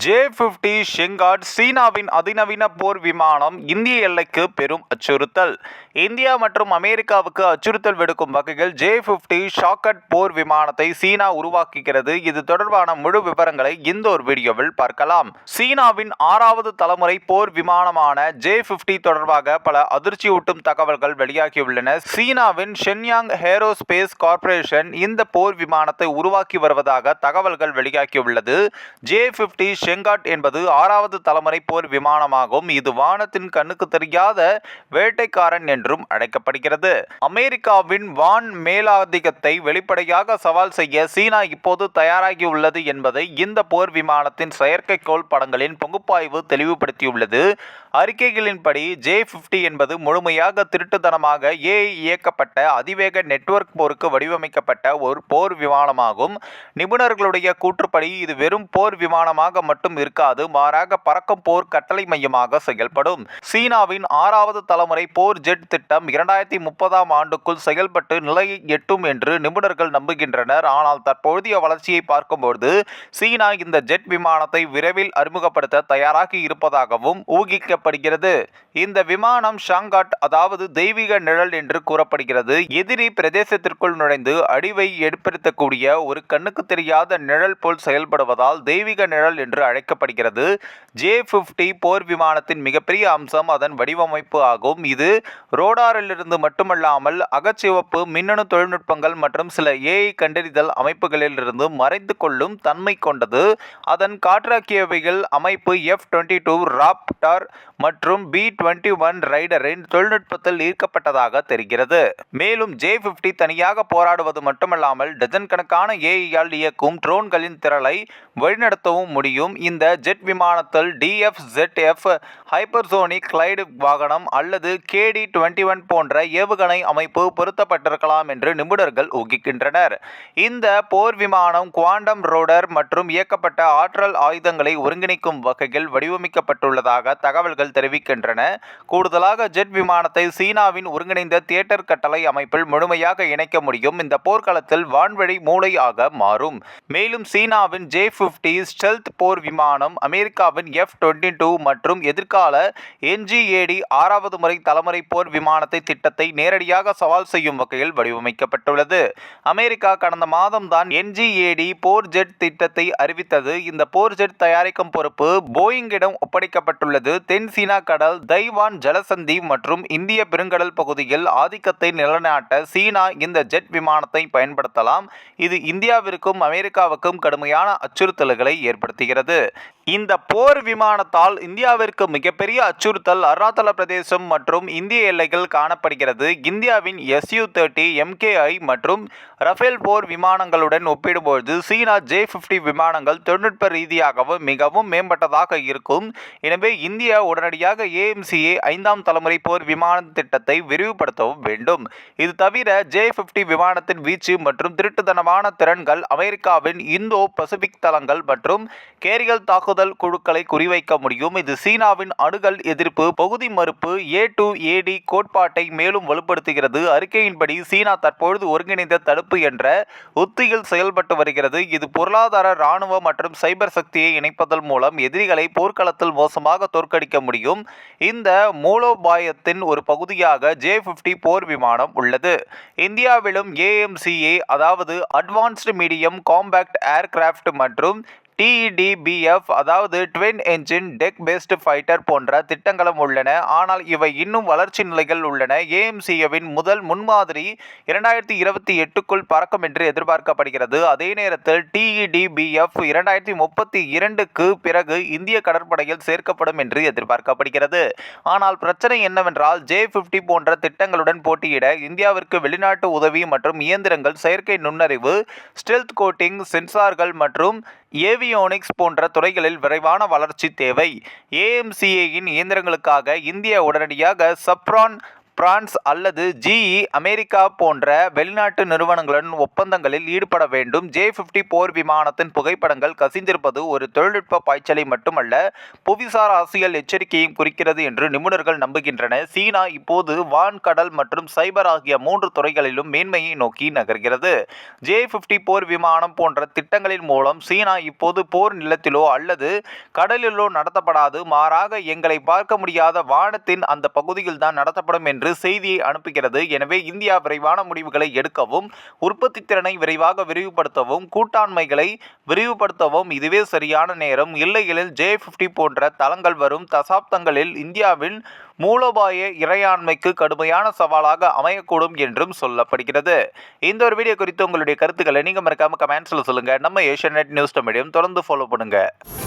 J fifty ஷெங்காட் சீனாவின் அதிநவீன போர் விமானம் இந்திய எல்லைக்கு பெரும் அச்சுறுத்தல். இந்தியா மற்றும் அமெரிக்காவுக்கு அச்சுறுத்தல் விடுக்கும் வகையில் ஜே பிப்டி ஷாக்கட் போர் விமானத்தை சீனா உருவாக்குகிறது. இது தொடர்பான முழு விவரங்களை இந்த ஒரு வீடியோவில் பார்க்கலாம். சீனாவின் ஆறாவது தலைமுறை போர் விமானமான ஜே பிப்டி தொடர்பாக பல அதிர்ச்சியூட்டும் தகவல்கள் வெளியாகியுள்ளன. சீனாவின் ஷென்யாங் ஏரோஸ்பேஸ் கார்ப்பரேஷன் இந்த போர் விமானத்தை உருவாக்கி வருவதாக தகவல்கள் வெளியாகியுள்ளது. ஜே பிப்டி ஷெங்காட் என்பது ஆறாவது தலைமுறை போர் விமானமாகும். இது வானத்தின் கண்ணுக்கு தெரியாத வேட்டைக்காரன் என்றும் அழைக்கப்படுகிறது. அமெரிக்காவின் வான் மேலாதிக்கத்தை வெளிப்படையாக சவால் செய்ய சீனா இப்போது தயாராகியுள்ளது என்பதை இந்த போர் விமானத்தின் செயற்கைக்கோள் படங்களின் பகுப்பாய்வு தெளிவுபடுத்தியுள்ளது. அறிக்கைகளின்படி ஜே பிப்டி என்பது முழுமையாக திருட்டுத்தனமாக ஏஐ இயக்கப்பட்ட அதிவேக நெட்வொர்க் போருக்கு வடிவமைக்கப்பட்ட ஒரு போர் விமானமாகும். நிபுணர்களுடைய கூற்றுப்படி இது வெறும் போர் விமானமாக மட்டும் இருக்காது மாறாக பறக்கும் போர் கட்டளை மையமாக செயல்படும். சீனாவின் ஆறாவது தலைமுறை போர் ஜெட் திட்டம் இரண்டாயிரத்தி முப்பதாம் ஆண்டுக்குள் செயல்பட்டு நிலையை எட்டும் என்று நிபுணர்கள் நம்புகின்றனர். ஆனால் தற்போதைய வளர்ச்சியை பார்க்கும்போது சீனா இந்த ஜெட் விமானத்தை விரைவில் அறிமுகப்படுத்த தயாராகி இருப்பதாகவும் ஊகிக்கப்படுகிறது. இந்த விமானம் ஷாங்காட் அதாவது தெய்வீக நிழல் என்று கூறப்படுகிறது எதிரி பிரதேசத்திற்குள் நுழைந்து அடிவை ஏற்படுத்தக்கூடிய ஒரு கண்ணுக்கு தெரியாத நிழல் போல் செயல்படுவதால் தெய்வீக நிழல் என்று என்று அழைக்கப்படுகிறது. ஜே ஃபிஃப்டி போர் விமானத்தின் மிகப்பெரிய அம்சம் அதன் வடிவமைப்பு ஆகும். இது ரோடாரிலிருந்து மட்டுமல்லாமல் அகச்சிவப்பு மின்னணு தொழில்நுட்பங்கள் மற்றும் சில ஏஐ கண்டறிதல் அமைப்புகளிலிருந்து மறைந்து கொள்ளும் தன்மை கொண்டது. அதன் காற்றாக்கியவைகள் அமைப்பு எஃப் டுவெண்ட்டி டூ ராப்டார் மற்றும் பி டுவெண்ட்டி ஒன் ரைடரின் தொழில்நுட்பத்தில் ஈர்க்கப்பட்டதாக தெரிகிறது. மேலும் ஜே ஃபிஃப்டி தனியாக போராடுவது மட்டுமல்லாமல் டஜன் கணக்கான ஏஐயால் இயக்கும் ட்ரோன்களின் திரளை வழிநடத்தவும் முடியும். இந்த ஜெட் விமானத்தில் DF jet F hypersonic glide வாகனம் அல்லது கேடி டுவெண்ட்டி ஒன் போன்ற ஏவுகணை அமைப்பு பொருத்தப்பட்டிருக்கலாம் என்று நிபுணர்கள் ஊகிக்கின்றனர். இந்த போர் விமானம் குவாண்டம் ரோடர் மற்றும் இயக்கப்பட்ட ஆற்றல் ஆயுதங்களை ஒருங்கிணைக்கும் வகையில் வடிவமைக்கப்பட்டுள்ளதாக தகவல்கள் தெரிவிக்கின்றன. கூடுதலாக ஜெட் விமானத்தை சீனாவின் ஒருங்கிணைந்த தியேட்டர் கட்டளை அமைப்பில் முழுமையாக இணைக்க முடியும். இந்த போர்க்களத்தில் வான்வழி மூளையாக மாறும். மேலும் சீனாவின் ஜே பிப்டி ஸ்டெல்த் போர் விமானம் அமெரிக்காவின் எஃப் டுவெண்ட்டி டூ மற்றும் எதிர்கால என்ஜிஏடி ஆறாவது முறை தலைமுறை போர் விமானத்தை திட்டத்தை நேரடியாக சவால் செய்யும் வகையில் வடிவமைக்கப்பட்டுள்ளது. அமெரிக்கா கடந்த மாதம் தான் என்ஜிஏடி போர் ஜெட் திட்டத்தை அறிவித்தது. இந்த போர் ஜெட் தயாரிக்கும் பொறுப்பு போயிங்கிடம் ஒப்படைக்கப்பட்டுள்ளது. தென் சீனா கடல் தைவான் ஜலசந்தி மற்றும் இந்திய பெருங்கடல் பகுதியில் ஆதிக்கத்தை நிலைநாட்ட சீனா இந்த ஜெட் விமானத்தை பயன்படுத்தலாம். இது இந்தியாவிற்கும் அமெரிக்காவுக்கும் கடுமையான அச்சுறுத்தல்களை ஏற்படுத்துகிறது. அப்படிங்கிறது இந்த போர் விமானத்தால் இந்தியாவிற்கு மிகப்பெரிய அச்சுறுத்தல் அருணாச்சல பிரதேசம் மற்றும் இந்திய எல்லைகள் காணப்படுகிறது. இந்தியாவின் எஸ்யூ தேர்ட்டி எம்கேஐ மற்றும் ரஃபேல் போர் விமானங்களுடன் ஒப்பிடும்போது சீனா ஜே ஃபிஃப்டி விமானங்கள் தொழில்நுட்ப ரீதியாகவும் மிகவும் மேம்பட்டதாக இருக்கும். எனவே இந்தியா உடனடியாக ஏஎம்சிஏ ஐந்தாம் தலைமுறை போர் விமான திட்டத்தை விரிவுபடுத்தவும் வேண்டும். இது தவிர ஜே ஃபிஃப்டி விமானத்தின் வீச்சு மற்றும் திருட்டுத்தனமான திறன்கள் அமெரிக்காவின் இந்தோ பசிபிக் தளங்கள் மற்றும் கேரியல் தாக்குதல் குழுக்களை குறிவைக்க முடியும். இது சீனாவின் அணுகல் எதிர்ப்பு பகுதி மறுப்பு ஏ டு ஏடி கோட்பாட்டை மேலும் வலுப்படுத்துகிறது. அறிக்கையின்படி சீனா தற்பொழுது ஒருங்கிணைந்த தடுப்பு என்ற உத்தியில் செயல்பட்டு வருகிறது. இது பொருளாதார இராணுவ மற்றும் சைபர் சக்தியை இணைப்பதன் மூலம் எதிரிகளை போர்க்களத்தில் மோசமாக தோற்கடிக்க முடியும். இந்த மூலோபாயத்தின் ஒரு பகுதியாக ஜே பிப்டி போர் விமானம் உள்ளது. இந்தியாவிலும் ஏஎம்சிஏ அதாவது அட்வான்ஸ்டு மீடியம் காம்பேக்ட் ஏர்கிராஃப்ட் மற்றும் டிஇடிபிஎஃப் அதாவது twin engine deck based fighter போன்ற திட்டங்களும் உள்ளன. ஆனால் இவை இன்னும் வளர்ச்சி நிலைகள் உள்ளன. ஏஎம்சிஏவின் முதல் முன்மாதிரி இரண்டாயிரத்தி இருபத்தி எட்டுக்குள் பறக்கும் என்று எதிர்பார்க்கப்படுகிறது. அதே நேரத்தில் டிஇடிபிஎஃப் இரண்டாயிரத்தி முப்பத்தி இரண்டுக்கு பிறகு இந்திய கடற்படையில் சேர்க்கப்படும் என்று எதிர்பார்க்கப்படுகிறது. ஆனால் பிரச்சனை என்னவென்றால் ஜே ஃபிஃப்டி போன்ற திட்டங்களுடன் போட்டியிட இந்தியாவிற்கு வெளிநாட்டு உதவி மற்றும் இயந்திரங்கள் செயற்கை நுண்ணறிவு ஸ்டெல்த் கோட்டிங் சென்சார்கள் மற்றும் ஏவியோனிக்ஸ் போன்ற துறைகளில் விரைவான வளர்ச்சி தேவை. ஏஎம்சிஏயின் இயந்திரங்களுக்காக இந்தியா உடனடியாக சப்ரான் பிரான்ஸ் அல்லது ஜிஇ அமெரிக்கா போன்ற வெளிநாட்டு நிறுவனங்களுடன் ஒப்பந்தங்களில் ஈடுபட வேண்டும். ஜே பிப்டி போர் விமானத்தின் புகைப்படங்கள் கசிந்திருப்பது ஒரு தொழில்நுட்ப பாய்ச்சலை மட்டுமல்ல புவிசார் அரசியல் எச்சரிக்கையும் குறிக்கிறது என்று நிபுணர்கள் நம்புகின்றன. சீனா இப்போது வான் கடல் மற்றும் சைபர் ஆகிய மூன்று துறைகளிலும் மேன்மையை நோக்கி நகர்கிறது. ஜே பிப்டி போர் விமானம் போன்ற திட்டங்களின் மூலம் சீனா இப்போது போர் நிலத்திலோ அல்லது கடலிலோ நடத்தப்படாது. மாறாக எங்களை பார்க்க முடியாத வானத்தின் அந்த பகுதியில் தான் நடத்தப்படும் என்று செய்தியை அனுப்புகிறது. எனவே இந்தியா விரைவான முடிவுகளை எடுக்கவும் உற்பத்தி திறனை விரைவாக விரிவுபடுத்தவும் கூட்டாண்மைகளை விரிவுபடுத்தவும் இதுவே சரியான நேரம். இல்லையெனில் ஜே ஃபிஃப்டி போன்ற தளங்கள் வரும் தசாப்தங்களில் இந்தியாவின் மூலோபாய இறையாண்மைக்கு கடுமையான சவாலாக அமையக்கூடும் என்றும் சொல்லப்படுகிறது. இந்த ஒரு வீடியோ குறித்து உங்களுடைய கருத்துக்களை நீங்கள் மறக்காமல் கமெண்ட்ஸில் சொல்லுங்கள் நம்ம ஏஷியநெட் நியூஸ் தமிழையும் தொடர்ந்து ஃபாலோ பண்ணுங்கள்